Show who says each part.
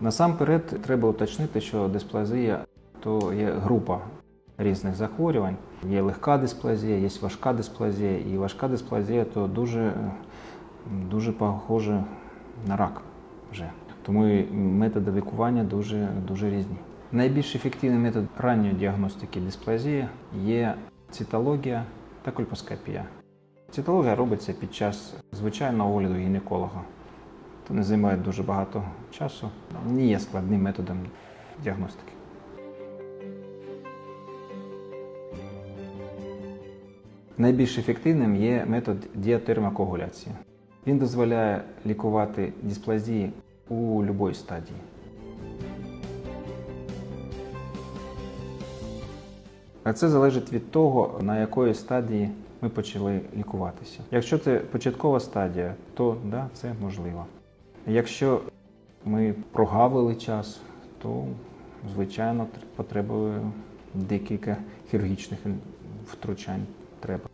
Speaker 1: Насамперед треба уточнити, що дисплазія то є група різних захворювань. Є легка дисплазія, є важка дисплазія, і важка дисплазія то дуже, дуже похоже на рак вже. Тому і методи лікування дуже, дуже різні. Найбільш ефективний метод ранньої діагностики дисплазії є цитологія та кольпоскопія. Цитологія робиться під час звичайного огляду гінеколога. То не займає дуже багато часу, не є складним методом діагностики. Найбільш ефективним є метод діатермокоагуляції. Він дозволяє лікувати дисплазії у будь-якій стадії. А це залежить від того, на якої стадії ми почали лікуватися. Якщо це початкова стадія, то да, це можливо. Якщо ми прогавили час, то звичайно потребує декілька хірургічних втручань треба.